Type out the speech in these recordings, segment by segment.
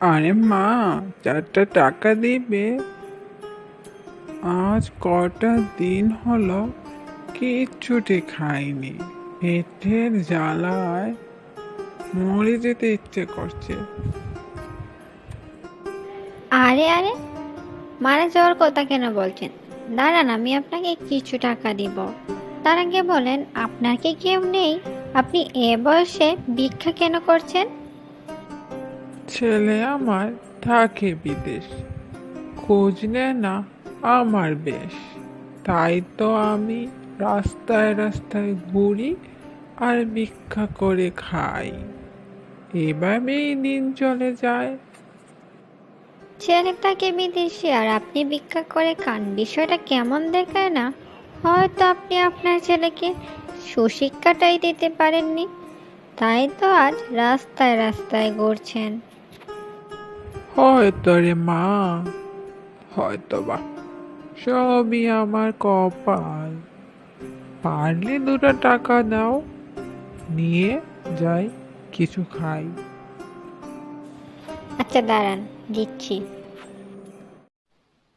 আরে মা, চারটা টাকা দিবে? আজ কটা দিন হলো কিচ্ছুটি খাইনি। পেটের জ্বালায় মরে যেতে ইচ্ছে করছে। আরে আরে, মারা যাওয়ার কথা কেন বলছেন? দাঁড়ান, আমি আপনাকে কিছু টাকা দিব। তার আগে বলেন, আপনার কি কেউ নেই? আপনি এ বয়সে ভিক্ষা কেন করছেন? ছেলে আমার থাকে বিদেশ। খোঁজ নেয় না আমার বেশ। তাই তো আমি রাস্তায় রাস্তায় ঘুরি আর ভিক্ষা করে খাই। এভাবেই দিন চলে যায়। ছেলে থাকে বিদেশে আর আপনি ভিক্ষা করে খান, বিষয়টা কেমন দেখায় না? হয়তো আপনি আপনার ছেলেকে সুশিক্ষাটাই দিতে পারেননি। তাই তো আজ রাস্তায় রাস্তায় ঘুরছেন। হয়তো রে মা হয়তো বা সবই আমার কপাল। পারলে দুটো টাকা দাও নিয়ে যাই কিছু খাই। আচ্ছা দাঁড়ান দিচ্ছি।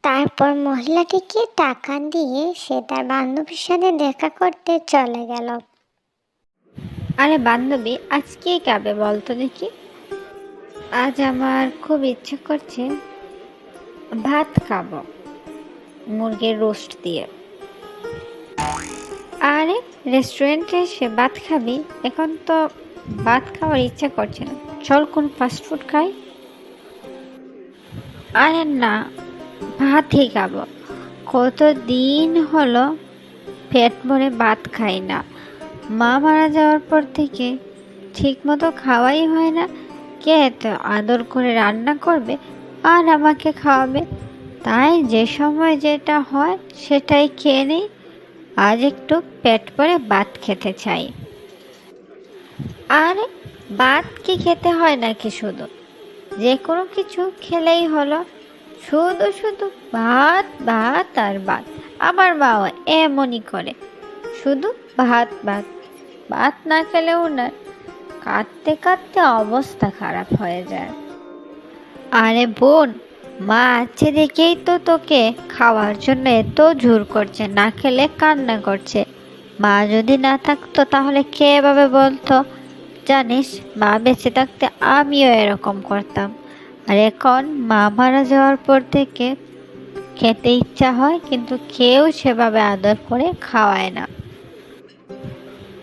তারপর মহিলাটিকে টাকা দিয়ে সে তার বান্ধবীর সাথে দেখা করতে চলে গেল। আরে বান্ধবী আজকে কাবে বলতো দেখি? আজ আমার খুব ইচ্ছে করছে ভাত খাব, মুরগির রোস্ট দিয়ে। আরে, রেস্টুরেন্টে এসে ভাত খাবি? এখন তো ভাত খাওয়ার ইচ্ছা করছে না। চল কোন ফাস্টফুড খাই। আরে না, ভাতই খাব। কত দিন হলো পেট ভরে ভাত খাই না। মা মারা যাওয়ার পর থেকে ঠিক মতো খাওয়াই হয় না। কে এত আদর করে রান্না করবে আর আমাকে খাওয়াবে? তাই যে সময় যেটা হয় সেটাই খেয়ে নিই। আজ একটু পেট ভরে ভাত খেতে চাই। আর, ভাত কি খেতে হয় নাকি শুধু? যে কোনো কিছু খেলেই হলো। শুধু শুধু ভাত ভাত আর ভাত। আমার মাও এমনই করে। শুধু ভাত ভাত। ভাত না খেলেও না কাঁদতে কাঁদতে অবস্থা খারাপ হয়ে যায়। আরে বোন, মা আছে দেখেই তো তোকে খাওয়ার জন্য এত জোর করছে, না খেলে কান্না করছে। মা যদি না থাকতো তাহলে কে এভাবে বলতো? জানিস, মা বেঁচে থাকতে আমিও এরকম করতাম। আর এখন মা মারা যাওয়ার পর থেকে খেতে ইচ্ছা হয়, কিন্তু কেউ সেভাবে আদর করে খাওয়ায় না।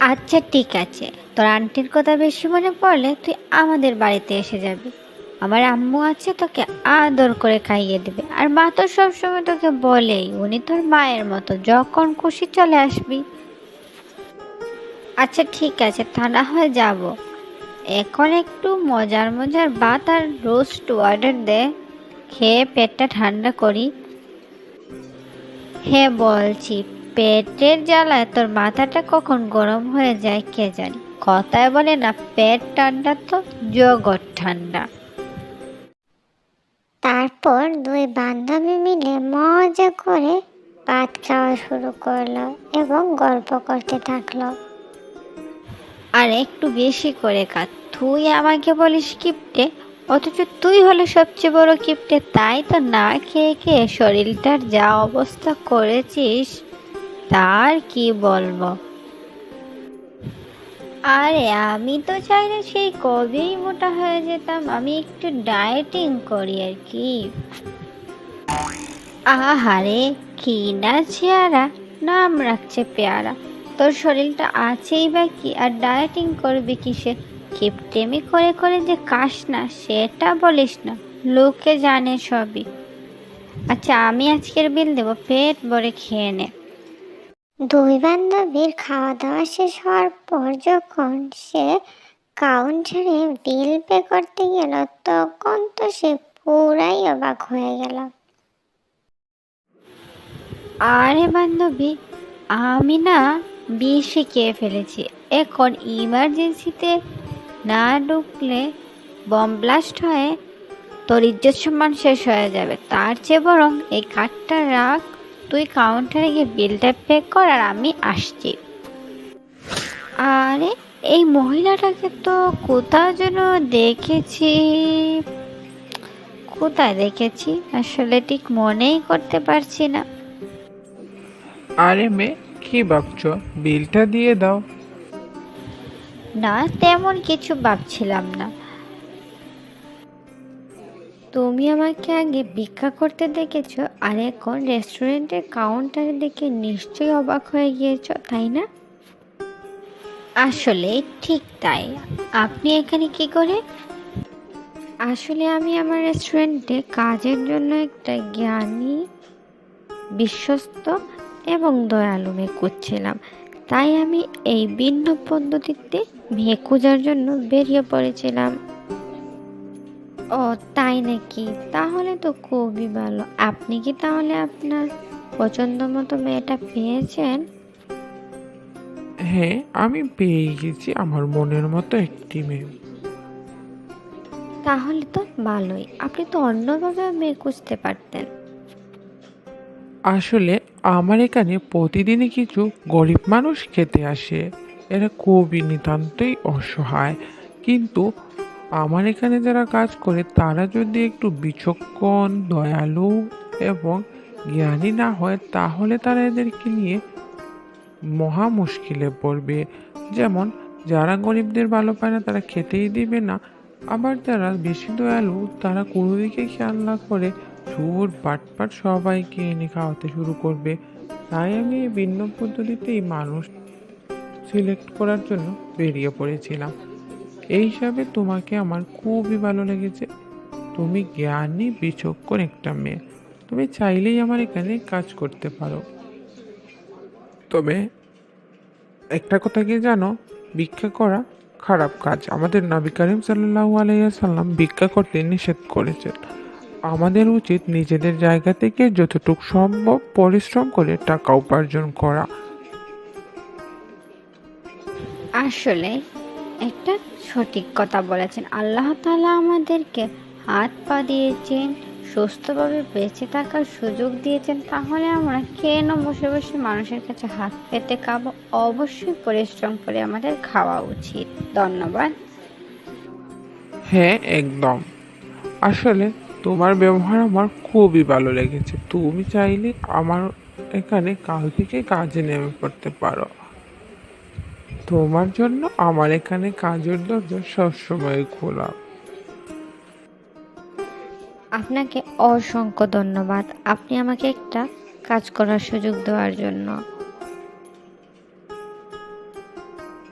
আচ্ছা ঠিক আছে। তোর আন্টির কথা বেশি মনে পড়লে তুই আমাদের বাড়িতে এসে যাবি। আমার আম্মু আছে, তোকে আদর করে খাইয়ে দেবে। আর মা তো সবসময় তোকে বলেই, উনি তোর মায়ের মতো, যখন খুশি চলে আসবি। আচ্ছা ঠিক আছে, তা না হয় যাব। এখন একটু মজার মজার ভাত আর রোস্ট অর্ডার দে। খেয়ে পেটটা ঠান্ডা করি। হ্যাঁ বলছি পেটের জ্বালায় তোর মাথাটা কখন গরম হয়ে যায় কে জানি? কথায় বলে না পেট ঠান্ডা তো জগৎ ঠান্ডা। তারপর দুই বান্ধবী মিলে মজা করে ভাত খাওয়া শুরু করল এবং গল্প করতে থাকল। আর একটু বেশি করে কাজ তুই আমাকে বলিস কিপটে? অথচ তুই হলে সবচেয়ে বড় কিপটে তাই তো না খেয়ে খেয়ে শরীরটার যা অবস্থা করেছিস। তার কি বলব? আরে, আমি তো চাইলে সেই কবেই মোটা হয়ে যেতাম। আমি একটু ডায়েটিং করি আর কি। আহারে কি না চেয়ারা নাম রাখছে পেয়ারা। তোর শরীরটা আছেই বা কি? আর ডায়েটিং করবি কিসে? কিপটেমি করে করে যে কাস না, সেটা বলিস না। লোকে জানে সবই। আচ্ছা আমি আজকের বিল দেবো। পেট ভরে খেয়ে নে। দুই বান্ধবীর খাওয়া দাওয়া শেষ হওয়ার পর যখন সে কাউন্টারে বিল পে করতে গেল, তখন তো সে পুরাই অবাক হয়ে গেল। আরে বান্ধবী, আমি না বেশি খেয়ে ফেলেছি। এখন ইমার্জেন্সিতে না ঢুকলে বম ব্লাস্ট হয়ে তোর ইজ্জত সম্মান শেষ হয়ে যাবে। তার চেয়ে বরং এই কার্ডটা রাখ। তুই কাউন্টারে গিয়ে বিলটা পে কর আর আমি আসছি। আরে এই মহিলাটাকে তো কোথাও যেন দেখেছি। কোথায় দেখেছি? আসলে ঠিক মনেই করতে পারছি না। আরে মেয়ে কি ভাবছ? বিলটা দিয়ে দাও। না তেমন কিছু ভাবছিলাম না। তুমি আমাকে আগে ভিক্ষা করতে দেখেছ আর এখন রেস্টুরেন্টের কাউন্টারে দেখে নিশ্চয়ই অবাক হয়ে গিয়েছো, তাই না? আসলে ঠিক তাই। আপনি এখানে কি করে? আসলে আমি আমার রেস্টুরেন্টে কাজের জন্য একটা জ্ঞানী, বিশ্বস্ত এবং দয়ালু মেয়ে খুঁজছিলাম তাই আমি এই ভিন্ন পদ্ধতিতে মেয়ে খোঁজার জন্য বেরিয়ে পড়েছিলাম। ও তাই নাকি? তাহলে তো খুবই ভালো। আপনি কি তাহলে আপনার পছন্দ মতো মেয়েটা পেয়েছেন? হ্যাঁ আমি পেয়ে গেছি আমার মনের মতো একটি মেয়ে। তাহলে তো ভালোই। আপনি তো অন্যভাবে মেয়ে খুঁজতে পারতেন। আসলে আমার এখানে প্রতিদিনই কিছু গরিব মানুষ খেতে আসে। এরা খুবই নিতান্তই অসহায়। কিন্তু আমার এখানে যারা কাজ করে, তারা যদি একটু বিচক্ষণ, দয়ালু এবং জ্ঞানী না হয়, তাহলে তারা এদেরকে নিয়ে মহা মুশকিলে পড়বে। যেমন, যারা গরিবদের ভালো পায় না, তারা খেতেই দিবে না। আবার যারা বেশি দয়ালু, তারা কোনো দিকে খেয়াল না করে চোর পাটপাট সবাইকে এনে খাওয়াতে শুরু করবে। তাই আমি এই ভিন্ন পদ্ধতিতেই মানুষ সিলেক্ট করার জন্য বেরিয়ে পড়েছিলাম। এই হিসাবে তোমাকে আমার খুবই ভালো লেগেছে। তুমি জ্ঞানী, বিচক্ষণ একটা মেয়ে। তুমি চাইলেই আমার এখানে কাজ করতে পারো। তবে একটা কথা কি জানো? ভিক্ষা করা খারাপ কাজ। আমাদের নবী করিম সাল্লাল্লাহু আলাইহি সাল্লাম ভিক্ষা করতে নিষেধ করেছেন আমাদের উচিত নিজেদের জায়গা থেকে যতটুকু সম্ভব পরিশ্রম করে টাকা উপার্জন করা। আসলে একটা সঠিক কথা বলেছেন। আল্লাহ তালা আমাদেরকে হাত পা দিয়েছেন, সুস্থভাবে বেঁচে থাকার সুযোগ দিয়েছেন। তাহলে আমরা কেন বসে বসে মানুষের কাছে হাত পেতে খাব? অবশ্যই পরিশ্রম করে আমাদের খাওয়া উচিত। ধন্যবাদ। হ্যাঁ একদম। আসলে তোমার ব্যবহার আমার খুবই ভালো লেগেছে। তুমি চাইলে আমার এখানে কাল থেকে কাজে নেমে পড়তে পারো। তোমার জন্য, আমার এখানে কাজের দরজা সবসময় খোলা। আপনাকে অসংখ্য ধন্যবাদ। আপনি আমাকে একটা কাজ করার সুযোগ দেওয়ার জন্য।